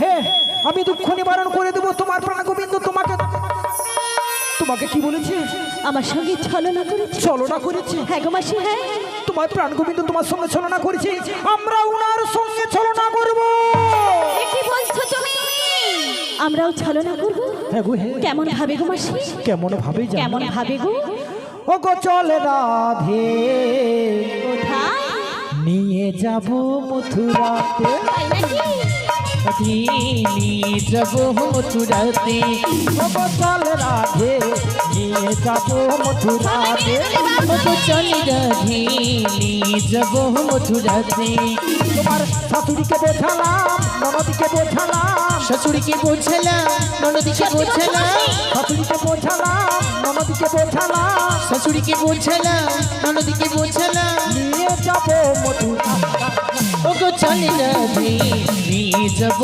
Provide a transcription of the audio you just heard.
হ্যাঁ আমি দুঃখ নিবারণ করে দেবো তোমার প্রাণ গোবিন্দ তোমাকে। তোমাকে কি বলেছে? আমার সঙ্গে ছলনা করেছে। ছলনা করেছে? হ্যাঁ গো মাসি হ্যাঁ। তোমার প্রাণ গোবিন্দ তোমার সঙ্গে ছলনা করেছে। আমরা উনার সঙ্গে ছলনা করব। কি বলছো তুমি। আমরাও ছলনা করব? হ্যাঁ গো হ্যাঁ। কেমন ভাবে গো মাসি? কেমন ভাবে কেমন ভাবে গো? ও গো চলে রাধে। কোথায়? নিয়ে যাব মথুরাতে। তাই নাকি? নিয়ে যাব মথুরাতে ও গো চলে রাধে নিয়ে যাব মথুরাতে ওগো চলে রাধে নিয়ে যাব মথুরাতে তোমার শাশুড়িকে বোঝালাম ননদিকে বোঝালাম শাশুড়িকে বোঝালাম ননদিকে বোঝালাম শাশুড়িকে বোঝালাম ননদিকে বোঝালাম শাশুড়িকে বোঝালাম ননদিকে বোঝালাম নিয়ে যাব মথুরা ওগো চলে রাধে। যাব